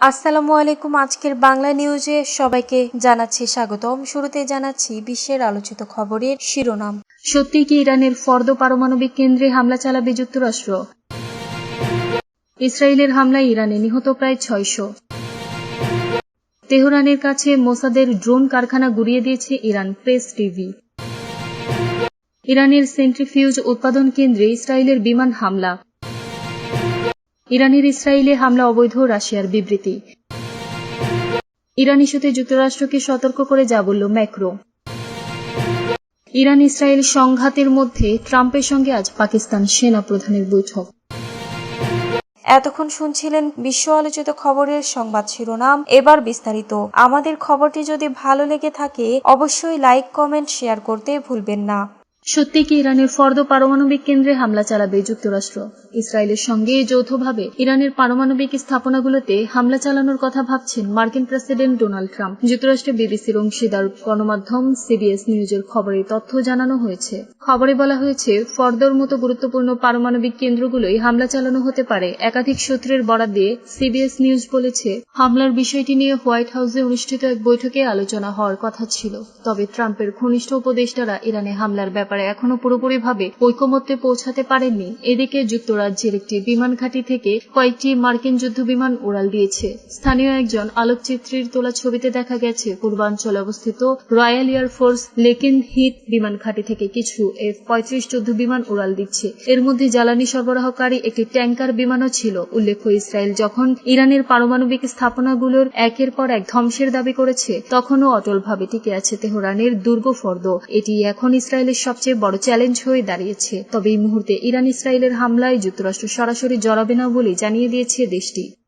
আসসালামু আলাইকুম। আজকের বাংলা নিউজে সবাইকে জানাচ্ছি স্বাগতম। শুরুতে জানাচ্ছি বিশ্বের আলোচিত খবরের শিরোনাম। সত্যি কি ইরানের ফর্দ পারমাণবিক কেন্দ্রে হামলা চালাবে যুক্তরাষ্ট্র? ইসরায়েলের হামলায় ইরানে নিহত প্রায় ছয়শো। তেহরানের কাছে মোসাদের ড্রোন কারখানা গুড়িয়ে দিয়েছে ইরান প্রেস টিভি। ইরানের সেন্ট্রিফিউজ উৎপাদন কেন্দ্রে ইসরায়েলের বিমান হামলা। ইরানের ইসরায়েলে হামলা অবৈধ রাশিয়ার বিবৃতি। ইরান ইস্যুতে যুক্তরাষ্ট্রকে সতর্ক করে যা বলল ম্যাক্রো। ইরান ইসরায়েল সংঘাতের মধ্যে ট্রাম্পের সঙ্গে আজ পাকিস্তান সেনা প্রধানের বৈঠক। এতক্ষণ শুনছিলেন বিশ্ব আলোচিত খবরের সংবাদ শিরোনাম। এবার বিস্তারিত। আমাদের খবরটি যদি ভালো লেগে থাকে, অবশ্যই লাইক, কমেন্ট, শেয়ার করতে ভুলবেন না। সত্যি কি ইরানের ফর্দ পারমাণবিক কেন্দ্রে হামলা চালাবে যুক্তরাষ্ট্র? ইসরায়েলের সঙ্গে যৌথভাবে ইরানের পারমাণবিক স্থাপনাগুলোতে হামলা চালানোর কথা ভাবছেন মার্কিন প্রেসিডেন্ট ডোনাল্ড ট্রাম্প। যুক্তরাষ্ট্রের বিবিসির অংশীদার গণমাধ্যম সিবিএস নিউজের খবরে তথ্য জানানো হয়েছে। খবরে বলা হয়েছে, ফর্দর মতো গুরুত্বপূর্ণ পারমাণবিক কেন্দ্রগুলোই হামলা চালানো হতে পারে। একাধিক সূত্রের বরাদ দিয়ে সিবিএস নিউজ বলেছে, হামলার বিষয়টি নিয়ে হোয়াইট হাউসে অনুষ্ঠিত এক বৈঠকে আলোচনা হওয়ার কথা ছিল। তবে ট্রাম্পের ঘনিষ্ঠ উপদেষ্টারা ইরানে হামলার ব্যাপারে এখনও পুরোপুরিভাবে ঐকমত্যে পৌঁছাতে পারেননি। এদিকে যুক্তরাজ্যের একটি বিমান ঘাঁটি থেকে কয়েকটি মার্কিন যুদ্ধ বিমান উড়াল দিয়েছে। স্থানীয় একজন আলোকচিত্রীর তোলা ছবিতে দেখা গেছে, পূর্বাঞ্চলে অবস্থিত রয়্যাল এয়ারফোর্স লেকিন হিট বিমান ঘাঁটি থেকে কিছু এফ পঁয়ত্রিশ যুদ্ধ বিমান উড়াল দিচ্ছে। এর মধ্যে জ্বালানি সরবরাহকারী একটি ট্যাঙ্কার বিমানও ছিল। উল্লেখ্য, ইসরায়েল যখন ইরানের পারমাণবিক স্থাপনাগুলোর একের পর এক ধ্বংসের দাবি করেছে, তখনও অটলভাবে টিকে আছে তেহরানের দুর্গ ফর্দ। এটি এখন ইসরায়েলের সবচেয়ে বড় চ্যালেঞ্জ হয়ে দাঁড়িয়েছে। তবে এই মুহূর্তে ইরান ইসরায়েলের হামলায় যুক্তরাষ্ট্র সরাসরি জড়াবে না বলে জানিয়ে দিয়েছে দেশটি।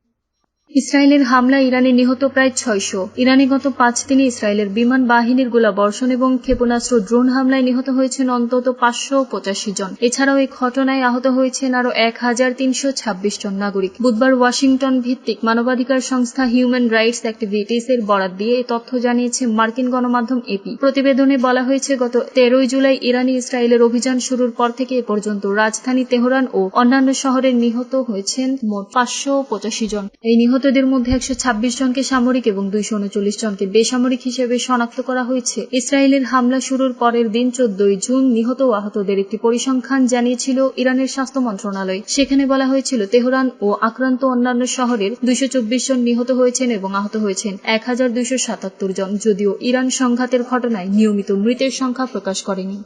ইসরায়েলের হামলায় ইরানে নিহত প্রায় ছয়শো। ইরানে গত পাঁচ দিনে ইসরায়েলের বিমান বাহিনীর গোলা বর্ষণ এবং ক্ষেপণাস্ত্র ড্রোন হামলায় নিহত হয়েছেন অন্তত পাঁচশো পঁচাশি জন। এছাড়াও এই ঘটনায় আহত হয়েছেন আরও এক হাজার তিনশো ছাব্বিশ জন নাগরিক। বুধবার ওয়াশিংটন ভিত্তিক মানবাধিকার সংস্থা হিউম্যান রাইটস অ্যাক্টিভিটিস এর বরাদ দিয়ে এই তথ্য জানিয়েছে মার্কিন গণমাধ্যম এপি প্রতিবেদনে বলা হয়েছে, গত তেরোই জুলাই ইরানি ইসরায়েলের অভিযান শুরুর পর থেকে এ পর্যন্ত রাজধানী তেহরান ও অন্যান্য শহরে নিহত হয়েছেন মোট পাঁচশো পঁচাশি জন। এই নিহতদের মধ্যে একশো ছাব্বিশ জনকে সামরিক এবং দুইশো উনচল্লিশ জনকে বেসামরিক হিসেবে শনাক্ত করা হয়েছে। ইসরায়েলের হামলা শুরুর পরের দিন চোদ্দই জুন নিহত ও আহতদের একটি পরিসংখ্যান জানিয়েছিল ইরানের স্বাস্থ্য মন্ত্রণালয়। সেখানে বলা হয়েছিল, তেহরান ও আক্রান্ত অন্যান্য শহরের দুইশো চব্বিশ জন নিহত হয়েছেন এবং আহত হয়েছেন এক হাজার দুইশো সাতাত্তর জন। যদিও ইরান সংঘাতের ঘটনায় নিয়মিত মৃতের সংখ্যা প্রকাশ করেনি।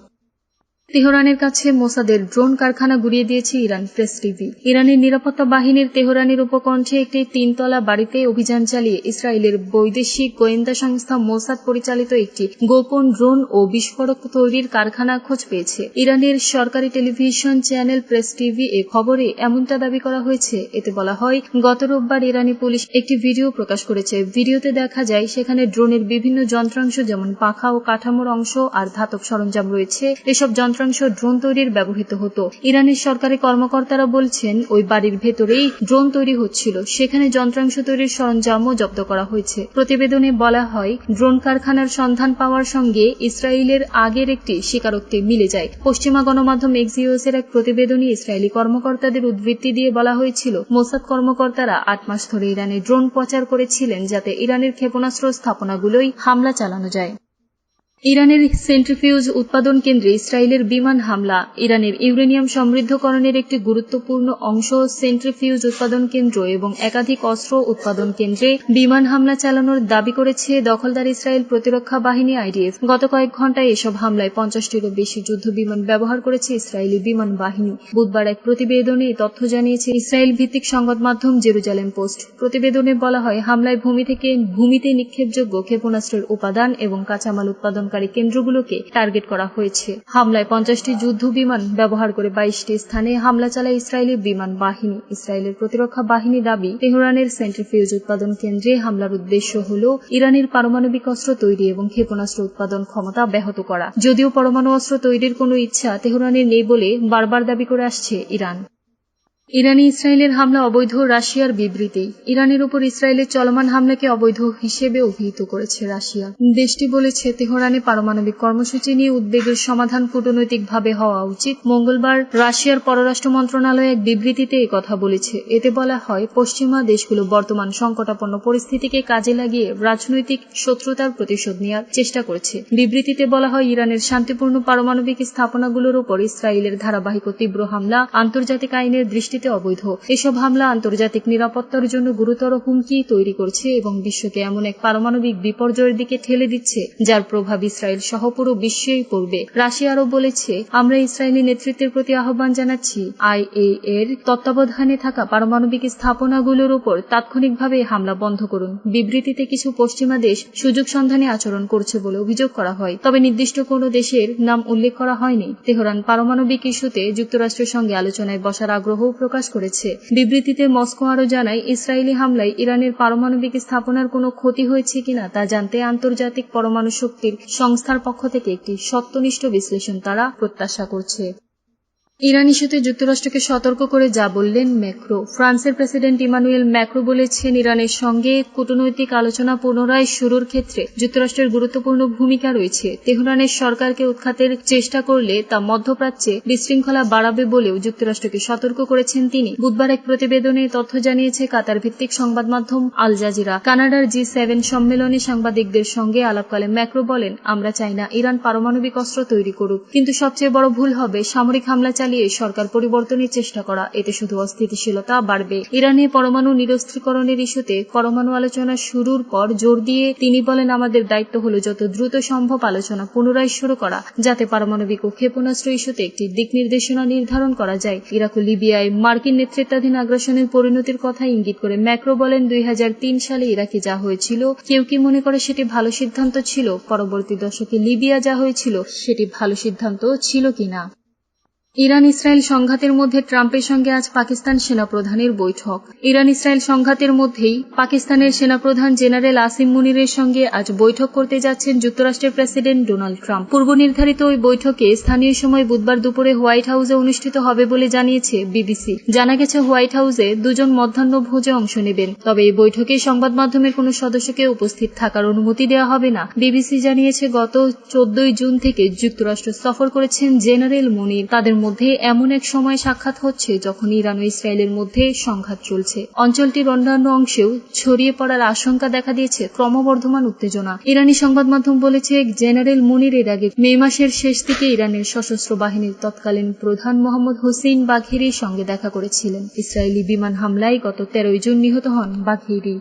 তেহরানের কাছে মোসাদের ড্রোন কারখানা গুড়িয়ে দিয়েছে ইরান প্রেস টিভি। ইরানের নিরাপত্তা বাহিনীর তেহরানের উপকণ্ঠে একটি তিনতলা বাড়িতে অভিযান চালিয়ে ইসরায়েলের বৈদেশিক গোয়েন্দা সংস্থা মোসাদ পরিচালিত একটি গোপন ড্রোন ও বিস্ফোরক তৈরির কারখানা খোঁজ পেয়েছে। ইরানের সরকারি টেলিভিশন চ্যানেল প্রেস টিভি এ খবরে এমনটা দাবি করা হয়েছে। এতে বলা হয়, গত রোববার ইরানি পুলিশ একটি ভিডিও প্রকাশ করেছে। ভিডিওতে দেখা যায়, সেখানে ড্রোনের বিভিন্ন যন্ত্রাংশ যেমন পাখা ও কাঠামোর অংশ আর ধাতব সরঞ্জাম রয়েছে। এসব যন্ত্রাংশ ড্রোন তৈরির ব্যবহৃত হতো। ইরানের সরকারি কর্মকর্তারা বলছেন, ওই বাড়ির ভেতরেই ড্রোন তৈরি হচ্ছিল। সেখানে যন্ত্রাংশ তৈরির সরঞ্জামও জব্দ করা হয়েছে। প্রতিবেদনে বলা হয়, ড্রোন কারখানার সন্ধান পাওয়ার সঙ্গে ইসরায়েলের আগের একটি স্বীকারোক্তি মিলে যায়। পশ্চিমা গণমাধ্যম এক্সিওস এর এক প্রতিবেদনে ইসরায়েলি কর্মকর্তাদের উদ্বৃত্তি দিয়ে বলা হয়েছিল, মোসাদ কর্মকর্তারা আট মাস ধরে ইরানে ড্রোন প্রচার করেছিলেন যাতে ইরানের ক্ষেপণাস্ত্র স্থাপনাগুলোই হামলা চালানো যায়। ইরানের সেন্ট্রিফিউজ উৎপাদন কেন্দ্রে ইসরায়েলের বিমান হামলা। ইরানের ইউরেনিয়াম সমৃদ্ধকরণের একটি গুরুত্বপূর্ণ অংশ সেন্ট্রিফিউজ উৎপাদন কেন্দ্র এবং একাধিক অস্ত্র উৎপাদন কেন্দ্রে বিমান হামলা চালানোর দাবি করেছে দখলদার ইসরায়েল প্রতিরক্ষা বাহিনী আইডিএফ। গত কয়েক ঘন্টায় এসব হামলায় পঞ্চাশটিরও বেশি যুদ্ধ বিমান ব্যবহার করেছে ইসরায়েলি বিমান বাহিনী। বুধবার এক প্রতিবেদনে এই তথ্য জানিয়েছে ইসরায়েল ভিত্তিক সংবাদ মাধ্যম জেরুজালেম পোস্ট। প্রতিবেদনে বলা হয়, হামলায় ভূমি থেকে ভূমিতে নিক্ষেপযোগ্য ক্ষেপণাস্ত্রের উপাদান এবং কাঁচামাল উৎপাদন উৎপাদনকারী কেন্দ্রগুলোকে টার্গেট করা হয়েছে। হামলায় পঞ্চাশটি যুদ্ধ বিমান ব্যবহার করে বাইশটি স্থানে হামলা চালায় ইসরায়েলি বিমান বাহিনী। ইসরায়েলের প্রতিরক্ষা বাহিনী দাবি, তেহরানের সেন্ট্রিফিউজ উৎপাদন কেন্দ্রে হামলার উদ্দেশ্য হল ইরানের পারমাণবিক অস্ত্র তৈরি এবং ক্ষেপণাস্ত্র উৎপাদন ক্ষমতা ব্যাহত করা। যদিও পরমাণু অস্ত্র তৈরির কোনো ইচ্ছা তেহরানের নেই বলে বারবার দাবি করে আসছে ইরান। ইরানি ইসরায়েলের হামলা অবৈধ, রাশিয়ার বিবৃতি। ইরানের উপর ইসরায়েলের চলমান হামলাকে অবৈধ হিসেবে অভিহিত করেছে রাশিয়া। দেশটি বলেছে, তেহরানে পারমাণবিক কর্মসূচি নিয়ে উদ্বেগের সমাধান কূটনৈতিকভাবে হওয়া উচিত। মঙ্গলবার রাশিয়ার পররাষ্ট্র মন্ত্রণালয় এক বিবৃতিতে কথা বলেছে। এতে বলা হয়, পশ্চিমা দেশগুলো বর্তমান সংকটাপন্ন পরিস্থিতিকে কাজে লাগিয়ে রাজনৈতিক শত্রুতার প্রতিশোধ নেওয়ার চেষ্টা করছে। বিবৃতিতে বলা হয়, ইরানের শান্তিপূর্ণ পারমাণবিক স্থাপনাগুলোর উপর ইসরায়েলের ধারাবাহিক তীব্র হামলা আন্তর্জাতিক আইনের দৃষ্টিতে অবৈধ। এসব হামলা আন্তর্জাতিক নিরাপত্তার জন্য গুরুতর হুমকি তৈরি করছে এবং বিশ্বকে এমন এক পারমাণবিক বিপর্যয়ের দিকে ঠেলে দিচ্ছে, যার প্রভাব ইসরায়েল সহ পুরো বিশ্বেই পড়বে। রাশিয়া আরও বলেছে, আমরা ইসরায়েলি নেতৃত্বের প্রতি আহ্বান জানাচ্ছি আইএ এর তত্ত্বাবধানে থাকা পারমাণবিক স্থাপনাগুলোর উপর তাৎক্ষণিকভাবে হামলা বন্ধ করুন। বিবৃতিতে কিছু পশ্চিমা দেশ সুযোগ সন্ধানে আচরণ করছে বলে অভিযোগ করা হয়। তবে নির্দিষ্ট কোনো দেশের নাম উল্লেখ করা হয়নি। তেহরান পারমাণবিক ইস্যুতে যুক্তরাষ্ট্রের সঙ্গে আলোচনায় বসার আগ্রহও প্রকাশ করেছে। বিবৃতিতে মস্কো আরও জানায়, ইসরায়েলি হামলায় ইরানের পারমাণবিক স্থাপনার কোনো ক্ষতি হয়েছে কিনা তা জানতে আন্তর্জাতিক পরমাণু শক্তির সংস্থার পক্ষ থেকে একটি সত্যনিষ্ঠ বিশ্লেষণ তারা প্রত্যাশা করছে। ইরান ইস্যুতে যুক্তরাষ্ট্রকে সতর্ক করে যা বললেন ম্যাক্রো। ফ্রান্সের প্রেসিডেন্ট ইমানুয়েল ম্যাক্রো বলেছেন, ইরানের সঙ্গে কূটনৈতিক আলোচনা পুনরায় শুরুর ক্ষেত্রে যুক্তরাষ্ট্রের গুরুত্বপূর্ণ ভূমিকা রয়েছে। তেহরানের সরকারকে উৎখাতের চেষ্টা করলে তা মধ্যপ্রাচ্যে বিশৃঙ্খলা বাড়াবে বলেও যুক্তরাষ্ট্রকে সতর্ক করেছেন তিনি। বুধবার এক প্রতিবেদনে তথ্য জানিয়েছে কাতার ভিত্তিক সংবাদ মাধ্যম আল জাজিরা। কানাডার জি সেভেন সম্মেলনে সাংবাদিকদের সঙ্গে আলাপকালে ম্যাক্রো বলেন, আমরা চাই না ইরান পারমাণবিক অস্ত্র তৈরি করুক, কিন্তু সবচেয়ে বড় ভুল হবে সামরিক হামলা চালিয়ে সরকার পরিবর্তনের চেষ্টা করা। এতে শুধু অস্থিতিশীলতা বাড়বে। ইরানে পরমাণু নিরস্ত্রীকরণের ইস্যুতে পরমাণু আলোচনা শুরুর পর জোর দিয়ে তিনি বলেন, আমাদের দায়িত্ব হল যত দ্রুত সম্ভব আলোচনা পুনরায় শুরু করা, যাতে পারমাণবিক ও ক্ষেপণাস্ত্র ইস্যুতে একটি দিক নির্দেশনা নির্ধারণ করা যায়। ইরাক ও লিবিয়ায় মার্কিন নেতৃত্বাধীন আগ্রাসনের পরিণতির কথা ইঙ্গিত করে ম্যাক্রো বলেন, দুই হাজার তিন সালে ইরাকে যা হয়েছিল, কেউ কি মনে করে সেটি ভালো সিদ্ধান্ত ছিল? পরবর্তী দশকে লিবিয়া যা হয়েছিল, সেটি ভালো সিদ্ধান্ত ছিল কিনা? ইরান ইসরায়েল সংঘাতের মধ্যে ট্রাম্পের সঙ্গে আজ পাকিস্তান সেনাপ্রধানের বৈঠক। ইরান ইসরায়েল সংঘাতের মধ্যেই পাকিস্তানের সেনাপ্রধান জেনারেল আসিম মুনিরের সঙ্গে আজ বৈঠক করতে যাচ্ছেন যুক্তরাষ্ট্রের প্রেসিডেন্ট ডোনাল্ড ট্রাম্প। পূর্ব নির্ধারিত ওই বৈঠকে স্থানীয় সময় বুধবার দুপুরে হোয়াইট হাউসে অনুষ্ঠিত হবে বলে জানিয়েছে বিবিসি। জানা গেছে, হোয়াইট হাউসে দুজন মধ্যাহ্ন ভোজে অংশ নেবেন। তবে এই বৈঠকে সংবাদ মাধ্যমের কোনো সদস্যকে উপস্থিত থাকার অনুমতি দেওয়া হবে না। বিবিসি জানিয়েছে, গত চোদ্দই জুন থেকে যুক্তরাষ্ট্র সফর করেছেন জেনারেল মুনির। তাদের মধ্যে এমন এক সময় সাক্ষাৎ হচ্ছে যখন ইরান ও ইসরায়েলের মধ্যে সংঘাত চলছে। অঞ্চলটির অন্যান্য অংশেও ছড়িয়ে পড়ার আশঙ্কা দেখা দিয়েছে ক্রমবর্ধমান উত্তেজনা। ইরানি সংবাদ মাধ্যম বলেছে, জেনারেল মুনির এর আগে মে মাসের শেষ দিকে ইরানের সশস্ত্র বাহিনীর তৎকালীন প্রধান মোহাম্মদ হোসেইন বাঘেরির সঙ্গে দেখা করেছিলেন। ইসরায়েলি বিমান হামলায় গত তেরোই জুন নিহত হন বাঘেরি